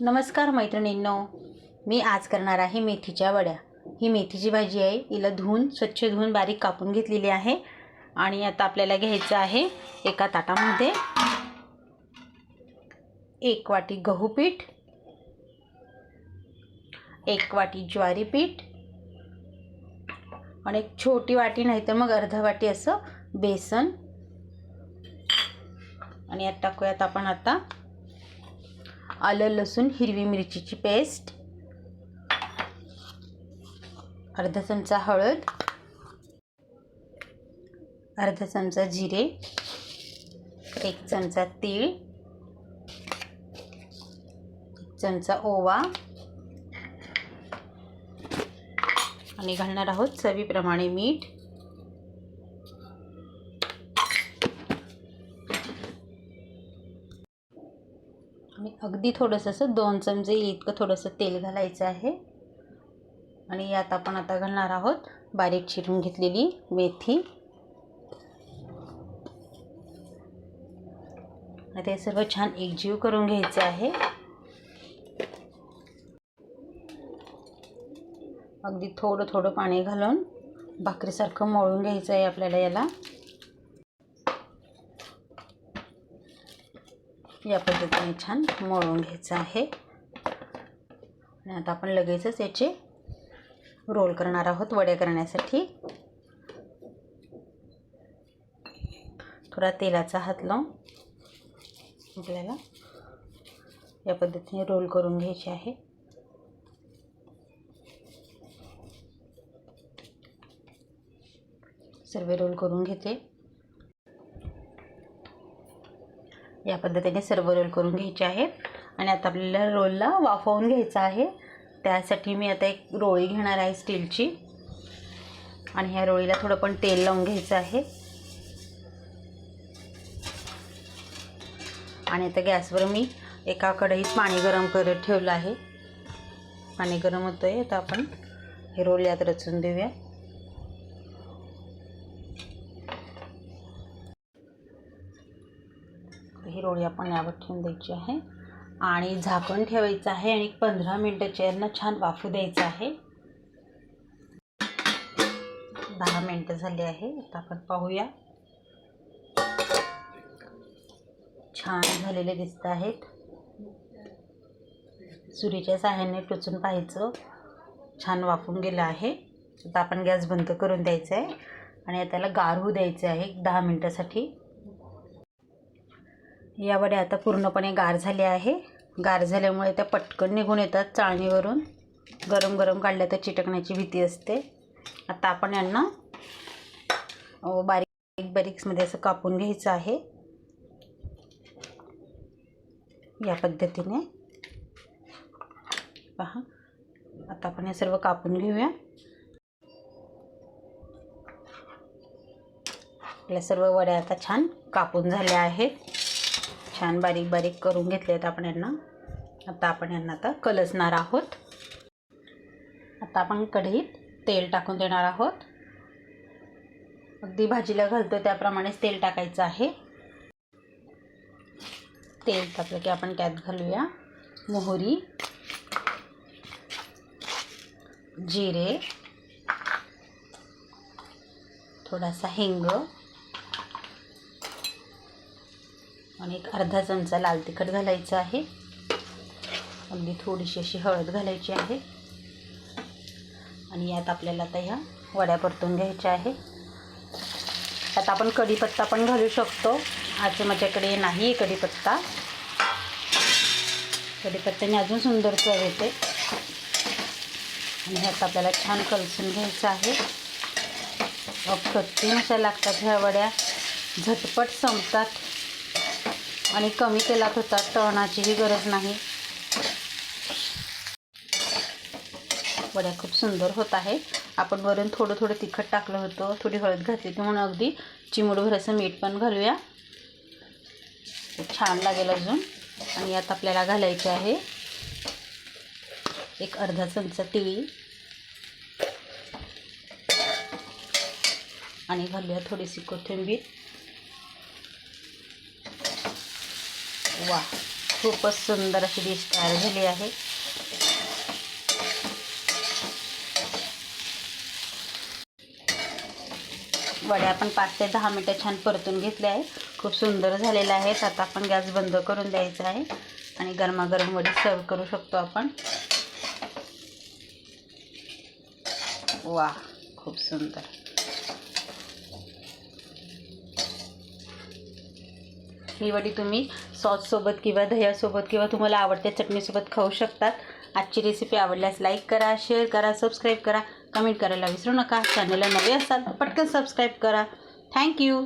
नमस्कार मैत्रिणींनो मी आज करणार आहे मेथीच्या वड्या. ही मेथीची भाजी आहे हिला धुवून स्वच्छ धुवून बारीक कापून घेतलेली आहे. आणि आता आपल्याला घ्यायचं आहे एका ताटामध्ये एक वाटी गहू पीठ एक वाटी ज्वारी पीठ आणि एक छोटी वाटी नाही तर मग अर्धा वाटी असं बेसन. आणि यात टाकूयात आपण आता आलं लसूण हिरवी मिरचीची पेस्ट अर्धा चमचा हळद अर्धा चमचा जिरे एक चमचा तीळ एक चमचा ओवा आणि घालणार आहोत चवीप्रमाणे मीठ. आणि अगदी थोडंसं असं दोन चमचे इतकं थोडंसं तेल घालायचं आहे. आणि यात आपण आता घालणार आहोत बारीक चिरून घेतलेली मेथी. आणि ते सर्व छान एकजीव करून घ्यायचे आहे. अगदी थोडं थोडं पाणी घालून भाकरीसारखं मळून घ्यायचं आहे आपल्याला याला. या पद्धतीने छान मळून घ्यायचं आहे. आणि आता आपण लगेचच याचे रोल करणार आहोत वड्या करण्यासाठी. थोडा तेलाचा हात लावून आपल्याला या पद्धतीने रोल करून घ्यायचे आहे. सर्व रोल करून घेते. या पद्धतीने सर्व रोल करून घ्यायचे आहेत. आणि आता आपल्याला रोलला वाफवून घ्यायचं आहे. त्यासाठी मी आता एक रोळी घेणार आहे स्टीलची. आणि ह्या रोळीला थोडं पण तेल लावून घ्यायचं आहे. आणि आता गॅसवर मी एका कढईत पाणी गरम करत ठेवलं आहे. पाणी गरम होतं आहे आता आपण हे रोल यात रचून देऊया. ही रोळी आपण यावर ठेवून द्यायची आहे. आणि झाकण ठेवायचं आहे आणि पंधरा मिनटं चेअरनं छान वाफू द्यायचं आहे. दहा मिनटं झाली आहे. आता आपण पाहूया. छान झालेले दिसत आहेत. सुरीच्या सहाय्याने टोचून पाहायचं. छान वाफून गेलं आहे. आता आपण गॅस बंद करून द्यायचा आहे. आणि त्याला गार होऊ द्यायचं आहे दहा मिनटासाठी. या वड्या आता पूर्णपणे गार झाल्या आहे. गार झाल्यामुळे त्या पटकन निघून येतात चाळणीवरून. गरम गरम काढल्या तर चिटकण्याची भीती असते. आता आपण यांना बारीक बारीकमध्ये असं कापून घ्यायचं आहे. या पद्धतीने. पहा. आता आपण हे सर्व कापून घेऊया. आपल्या सर्व वड्या आता छान कापून झाल्या आहेत. छान बारीक बारीक करून घेतले आहेत आपण यांना. आता आपण यांना आता कलसणार आहोत. आता आपण कढईत तेल टाकून देणार आहोत. अगदी भाजीला घालतो त्याप्रमाणेच तेल टाकायचं आहे. तेल टाकलं की आपण त्यात घालूया मोहरी जिरे थोडासा हिंग आणि एक अर्धा चमचा लाल तिखट घालायचं आहे. अगदी थोडीशी अशी हळद घालायची आहे. आणि यात आपल्याला आता ह्या वड्या परतून घ्यायच्या आहे. त्यात आपण कढीपत्ता पण घालू शकतो. आज माझ्याकडे नाही आहे कढीपत्ता कढीपत्त्याने अजून सुंदर चव येते आणि ह्यात आपल्याला छान कलसून घ्यायचं आहे. अप्रतिम अशा लागतात ह्या वड्या. झटपट संपतात. आणि कमी तेलात होतात तळणाचीही गरज नाही. वड्या खूप सुंदर होत आहे आपण वरून थोडं थोडं तिखट टाकलं होतं थोडी हळद घातली होती म्हणून अगदी चिमूडभर असं मीठ पण घालूया. छान लागेल अजून. आणि यात आपल्याला घालायचे आहे एक अर्धा चमचा तिळी. आणि घालूया थोडीशी कोथिंबीर. वा खूपच सुंदर अशी डिश तयार झाली आहे. वड्या आपण पाच ते दहा मिनटं छान परतून घेतले आहे खूप सुंदर झालेलं आहेत आता आपण गॅस बंद करून द्यायचा आहे आणि गरमागरम वडी सर्व करू शकतो आपण. वा खूप सुंदर. ही वडी तुम्ही सॉससोबत किंवा दह्यासोबत किंवा तुम्हाला आवडत्या चटणीसोबत खाऊ शकतात. आजची रेसिपी आवडल्यास लाईक करा शेअर करा सबस्क्राईब करा. कमेंट करायला विसरू नका. चॅनलला नवे असाल तर पटकन सबस्क्राईब करा. थँक्यू